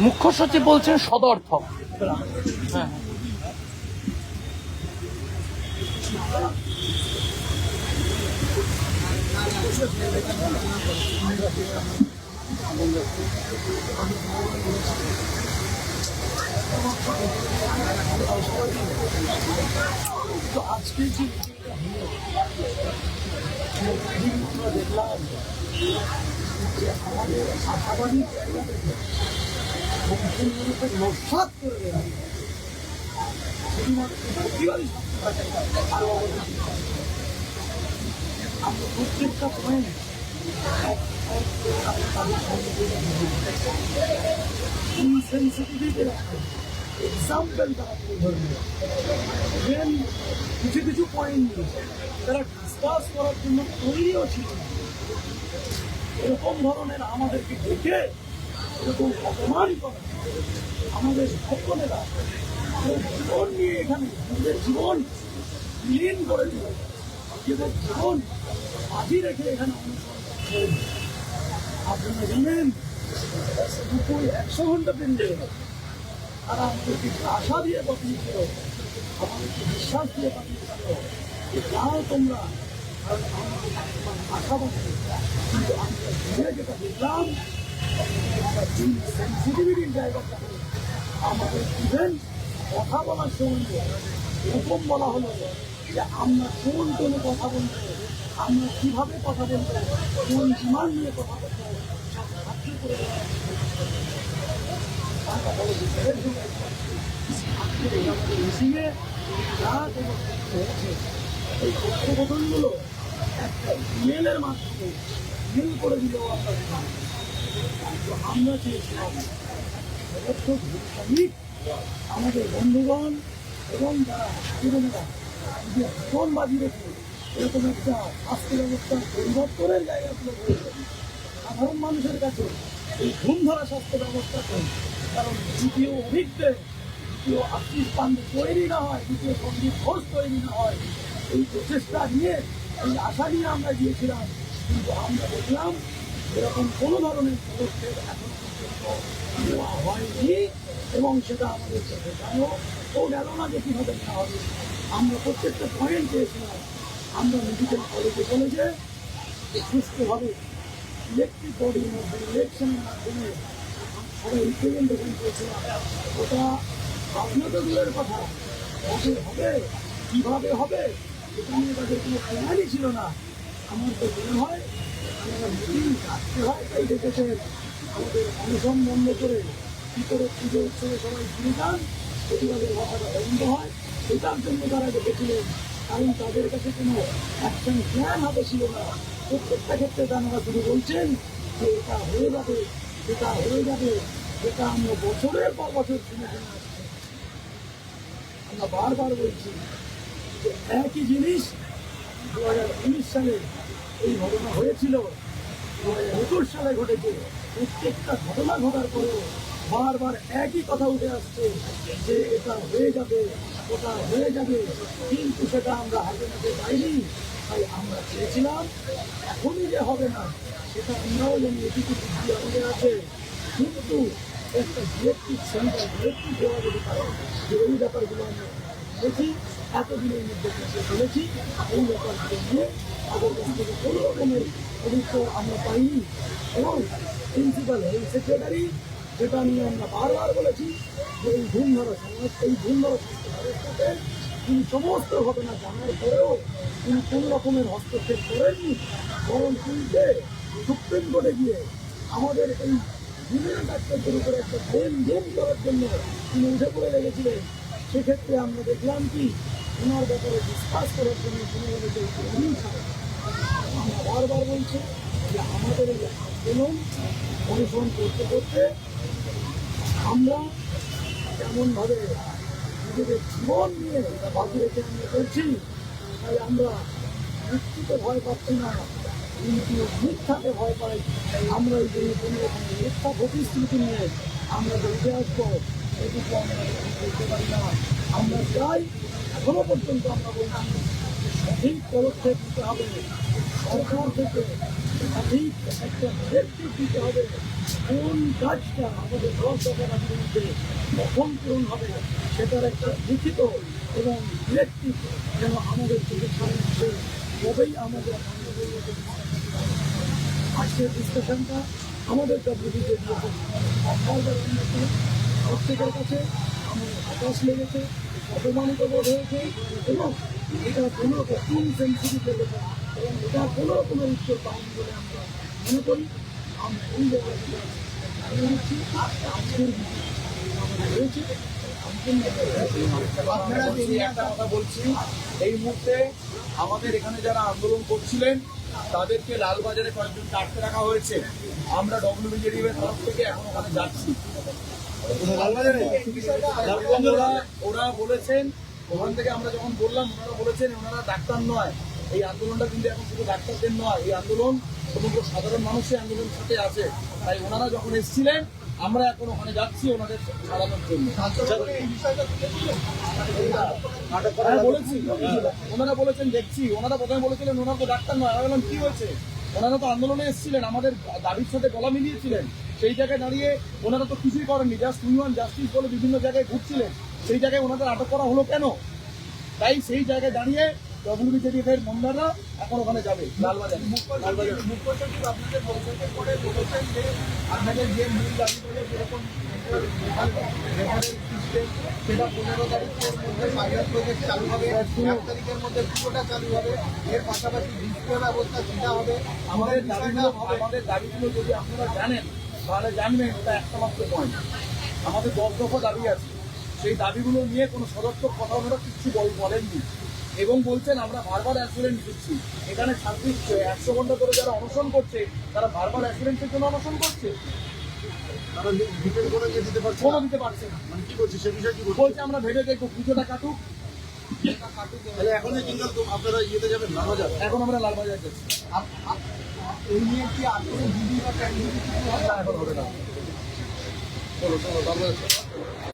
মুখ্য সচিব বলছেন হ্যাঁ। যে দেখলাম যে পয়েন্ট ইনসেন্সিটিভিটি রাখে এক্সাম্পল তারা তুলে ধরবে কিছু কিছু পয়েন্ট তারা ডিসকাস করার জন্য তৈরিও ছিল। এরকম ধরনের আমাদেরকে ডেকে এরকম অপমান করা। আমাদের সকলেরা জীবন নিয়ে এখানে নিজেদের জীবন বিলীন করে দিল। নিজেদের জীবন বাজি রেখে এখানে আপনারা জানেন, দুপুর একশো ঘণ্টা পেরিয়ে গেল। তারা আমাদেরকে আশা দিয়ে পাঠিয়েছিল, আমাদেরকে বিশ্বাস দিয়ে পাঠিয়েছিল যে যাও তোমরা আর আমরা তোমার আশা পাচ্ছি কিন্তু যেটা দেখলাম সেন্সিটিভিটির জায়গাটা আমাদের ইভেন কথা বলার সময় এরকম বলা হলো যে আমরা কোন টোনে কথা বলব আমরা কীভাবে কথা বলব কোন সীমান নিয়ে কথা বলব সব সাহায্য করে দেওয়া হলো। আমরা বলো যে এর জন্য আজকে এই আমাদের মিটিংয়ে যা কোনো হয়েছে আমাদের বন্ধুগণ এবং যারা নিজের জীবন বাজি রেখে এরকম একটা স্বাস্থ্য ব্যবস্থা পরিবর্তনের জায়গাগুলো রয়েছে সাধারণ মানুষের কাছে এই ঘুম ধরা স্বাস্থ্য ব্যবস্থাকে কারণ দ্বিতীয় অভিজ্ঞদের দ্বিতীয় পান্ডে তৈরি না হয়, দ্বিতীয় সন্দীপ ঘোষ তৈরি না হয় এই প্রচেষ্টা নিয়ে, এই আশা নিয়ে আমরা গিয়েছিলাম। কিন্তু আমরা দেখলাম এরকম কোনো ধরনের পদক্ষেপ এখন পর্যন্ত নেওয়া হয়নি এবং সেটা আমাদের চোখে গেল ও গেল না যে কীভাবে নেওয়া হবে। আমরা প্রত্যেকটা পয়েন্ট পেয়েছিলাম। আমরা মেডিকেল কলেজে কলেজে সুস্থভাবে ইলেকট্রিক বডির মধ্যে ইলেকশনের মাধ্যমে সবাই রিপ্রেজেন্টেশন করেছিলাম ওটা দূরের কথা। হবে, কীভাবে হবে এটা নিয়ে তাদের কোনো প্ল্যানই ছিল না আমার তো মনে হয় আমরা মিটিং রাখতে হয় তাই ডেকেছে আমাদের অনশন বন্ধ করে কী করে পুজো উৎসবে সবাই ফিরে যান প্রতিবাদের ভাষাটা বন্ধ হয় এটার জন্য তারা ডেকেছিলেন কারণ তাদের কাছে কোনো অ্যাকশন প্ল্যান হাতে ছিল না প্রত্যেকটা ক্ষেত্রে তারা শুধু বলছেন যে এটা হয়ে যাবে এটা হয়ে যাবে এটা আমরা বছরের পর বছর শুনে শুনে আসছি আমরা বারবার বলছি একই জিনিস দু হাজার উনিশ সালে এই ঘটনা হয়েছিল। দু হাজার একুশ সালে ঘটেছে। প্রত্যেকটা ঘটনা ঘটার পরেও বারবার একই কথা উঠে আসছে যে এটা হয়ে যাবে, ওটা হয়ে যাবে, কিন্তু সেটা আমরা হাতে নাতে পাইনি তাই আমরা চেয়েছিলাম, এখনই যে হবে না, সেটা আমরাও জানি, এটুকু বুদ্ধি আমাদের আছে। কিন্তু একটা ডিরেক্টিভ সেন্টার ডিরেক্টিভ দেওয়া যদি পারে যে এই ব্যাপারগুলো আমরা দেখি, এতদিনের মধ্যে পিছিয়ে ফেলেছি এই ব্যাপারগুলো নিয়ে তাদের কাছ থেকে কোনো রকমের অভিযোগ আমরা পাইনি। এবং প্রিন্সিপাল হেলথ সেক্রেটারি যেটা নিয়ে আমরা বারবার বলেছি, যে এই ঘুম ধরা সমাজ, এই ঘুম ধরা ব্যবস্থাতে তিনি সমস্ত ঘটনা জানার পরেও তিনি কোনো রকমের হস্তক্ষেপ করেননি। বরং তিনটে সুপ্রিম কোর্টে গিয়ে আমাদের এই বিভিন্ন ডাক্তারদের উপরে একটা ব্রেন গেম করার জন্য তিনি উঠে পড়ে লেগেছিলেন সেক্ষেত্রে আমরা দেখলাম কি, ওনার ব্যাপারে ডিসকাস করার জন্য কোনো ভাবে কেউ আমরা বারবার বলছি যে আমাদের এই আন্দোলন অনুসরণ করতে করতে আমরা যেমনভাবে নিজেদের জীবন নিয়ে বাকি রেখে আমরা করছি তাই আমরা মৃত্যুতে ভয় পাচ্ছি না, কিন্তু মিথ্যাকে ভয় পাই, আমরা এই জন্য কোনো রকম মিথ্যা প্রতিশ্রুতি নিয়ে আমরা বেঁচে আসব এটুকু আমরা বলতে পারি না। আমরা চাই এখনও পর্যন্ত আমরা বলছি, সঠিক পদক্ষেপ নিতে হবে। সরকার থেকে সঠিক একটা ব্যক্তি দিতে হবে। কোন কাজটা আমাদের দশ রাজ্যের মধ্যে কখন পূরণ হবে, সেটার একটা লিখিত এবং ইলেকট্রিক যেন আমাদের চোখের সামনে আসে তবেই আমাদের আজকের ডিসকাশনটা আমাদের ডব্লিউডিতে দিয়েছে। প্রত্যেকের কাছে আমাদের হতাশ লেগেছে, অপমানিত বোধ হয়েছে, এবং এটা কোনো রকম লেগেছে এবং এটা কোনো কোনো উত্তর পাইনি বলে আমরা মনে করি। এই রয়েছে। আপনারা একটা কথা বলছি, এই মুহূর্তে আমাদের এখানে যারা আন্দোলন করছিলেন, তাদেরকে লালবাজারে কয়েকজনকে আটকে রাখা হয়েছে। আমরা ডব্লিউবিজেডিএফ এর তরফ থেকে এখন ওখানে যাচ্ছি। ওরা ওরা বলেছেন ওখান থেকে আমরা যখন বললাম ওনারা বলেছেন ওনারা ডাক্তার নয়। এই আন্দোলনটা কিন্তু এখন শুধু ডাক্তারদের নয় এই আন্দোলন সমগ্র সাধারণ মানুষের আন্দোলনের সাথে আছে। তাই ওনারা যখন এসেছিলেন আমরা এখন ওখানে যাচ্ছি ওনাদের সারানোর জন্য। হ্যাঁ বলেছি। ওনারা বলেছেন দেখছি। ওনারা প্রথমে বলেছিলেন ওনারা তো ডাক্তার নয়। আমি বললাম কি হয়েছে? ওনারা তো আন্দোলনে এসেছিলেন, আমাদের দাবির সাথে গলা মিলিয়েছিলেন। সেই জায়গায় দাঁড়িয়ে ওনারা তো কিছুই করেননি জাস্ট ইউনিয়ন জাস্টিস বলে বিভিন্ন জায়গায় ঘুরছিলেন। সেই জায়গায় ওনাদের আটক করা হলো কেন? তাই সেই জায়গায় দাঁড়িয়ে ডব্লিউবিজেডিএফ এর মন্দারা এখন ওখানে যাবে, লালবাজারে। মধ্যে চালু হবে এর পাশাপাশি হবে, আমাদের আমাদের দাবিগুলো যদি আপনারা জানেন, তাহলে জানবেন আমাদের দশ দফা দাবি আছে। সেই দাবিগুলো নিয়ে কোনো সদর্থক কথা ওনারা কিচ্ছু বল- বলেননি। এবং বলছেন আমরা বারবার অ্যাসুরেন্স দিচ্ছি। এখানে ছাব্বিশ একশো ঘণ্টা ধরে যারা অনশন করছে তারা বারবার অ্যাসুরেন্সের জন্য অনশন করছে। তারা ডিপেন্ড করে যে দিতে পারছে কোনো না। দিতে পারছে না। মানে কি সে বিষয়ে কি বলছে বলছে আমরা ভেবে দেখব পুজোটা কাটুক। তাহলে কিন্তু আপনারা ইয়েতে যাবেন এখন আমরা লালবাজার যাচ্ছি। এই নিয়ে কি আর কোনো দিদি বা ক্যান্ডিডেট কিছু হবে না, এখন হবে না। চলো চলো লালবাজার